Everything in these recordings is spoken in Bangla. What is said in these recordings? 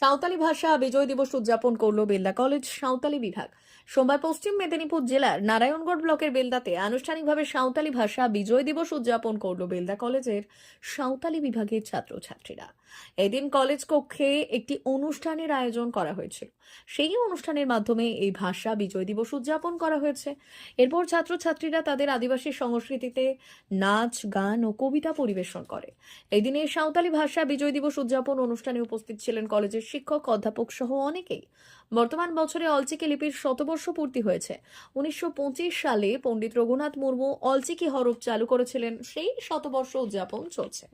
সাঁওতালি ভাষা বিজয় দিবস উদযাপন করল বেলদা কলেজ সাঁওতালি বিভাগ। সোমবার পশ্চিম মেদিনীপুর জেলার নারায়ণগড় ব্লকের বেলদাতে আনুষ্ঠানিকভাবে সাঁওতালি ভাষা বিজয় দিবস উদযাপন করল বেলদা কলেজের সাঁওতালি বিভাগের ছাত্রছাত্রীরা। এদিন কলেজ কক্ষে একটি অনুষ্ঠানের আয়োজন করা হয়েছিল। সেই অনুষ্ঠানের মাধ্যমে এই ভাষা বিজয় দিবস উদযাপন করা হয়েছে। এরপর ছাত্রছাত্রীরা তাদের আদিবাসী সংস্কৃতিতে নাচ, গান ও কবিতা পরিবেশন করে। এই দিনে সাঁওতালি ভাষা বিজয় দিবস উদযাপন অনুষ্ঠানে উপস্থিত ছিলেন কলেজের শিক্ষক, অধ্যাপক সহ অনেকেই। বর্তমান বছরে অলচিকি লিপির শতবর্ষ পূর্তি হয়েছে। উনিশশো পঁচিশ সালে পণ্ডিত রঘুনাথ মুর্মু অলচিকি হরফ চালু করেছিলেন। সেই শতবর্ষ উদযাপন চলছে।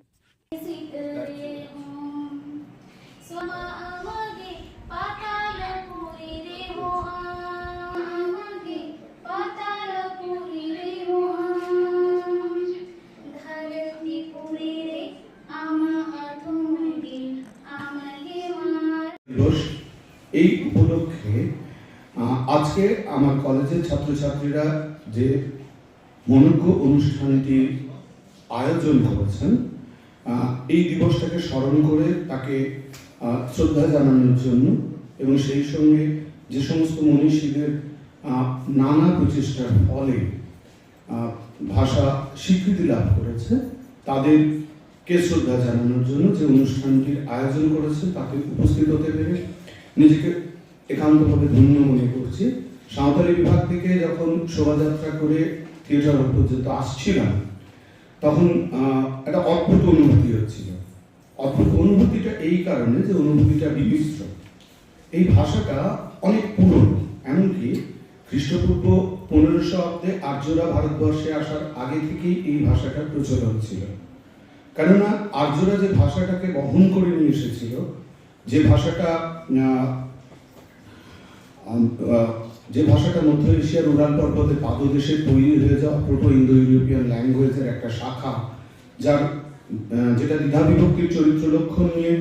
দিবস। এই উপলক্ষে আজকে আমার কলেজের ছাত্রছাত্রীরা যে মনোজ্ঞ অনুষ্ঠানটির আয়োজন করেছেন এই দিবসটাকে স্মরণ করে তাকে শ্রদ্ধা জানানোর জন্য এবং সেই সঙ্গে যে সমস্ত মনীষীদের নানা প্রচেষ্টার ফলে ভাষা স্বীকৃতি লাভ করেছে তাদেরকে শ্রদ্ধা জানানোর জন্য যে অনুষ্ঠানটির আয়োজন করেছে তাতে উপস্থিত হতে পেরে নিজেকে একান্তভাবে ধন্য মনে করছি। সাঁওতালি বিভাগ থেকে যখন শোভাযাত্রা করে থিয়েটার পর্যন্ত আসছিলাম, তখন একটা অদ্ভুত অনুভূতি হচ্ছিল। অদ্ভুত অনুভূতিটা এই কারণে যে অনুভূতিটা বিমিশ্র এই ভাষাটা অনেক পুরনো, এমনকি খ্রিস্টপূর্ব পনেরোশো অব্দে আর্যরা ভারতবর্ষে আসার আগে থেকেই এই ভাষাটার প্রচলন ছিল। কেননা আর্যরা যে ভাষাটাকে বহন করে নিয়ে এসেছিল, যে ভাষাটা যে ভাষাটা মধ্য এশিয়ার উড়াল পর্বতে পাদদেশে তৈরি হয়ে যাওয়া প্রোটো ইন্দো ইউরোপিয়ান ল্যাঙ্গুয়েজের একটা শাখা, যার যেটা দ্বিধা বিভক্তির চরিত্র লক্ষণ নিয়ে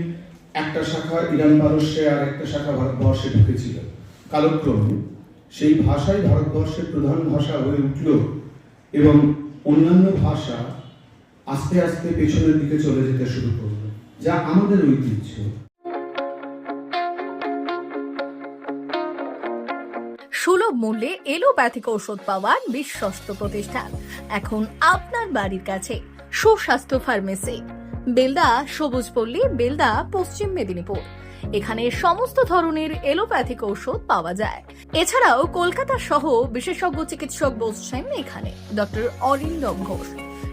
একটা শাখা ইরান পারস্যে আর একটা শাখা ভারতবর্ষে ঢুকেছিল। কালক্রমে সেই ভাষাই ভারতবর্ষের প্রধান ভাষা হয়ে উঠল এবং অন্যান্য ভাষা আস্তে আস্তে পেছনের দিকে চলে যেতে শুরু করল, যা আমাদের ঐতিহ্য। সুলভ মূল্যে এলোপ্যাথিক ঔষধ পাওয়ার বিশ্বস্ত প্রতিষ্ঠান। এখন আপনার বাড়ির কাছে সুস্বাস্থ্য ফার্মেসি। বেলদা সবুজপল্লী বেলদা পশ্চিম মেদিনীপুর। এখানে সমস্ত ধরনের এলোপ্যাথিক ঔষধ পাওয়া যায়। এছাড়াও কলকাতা সহ বিশেষজ্ঞ চিকিৎসক বসছেন এখানে, ডক্টর অরিন্দম ঘোষ।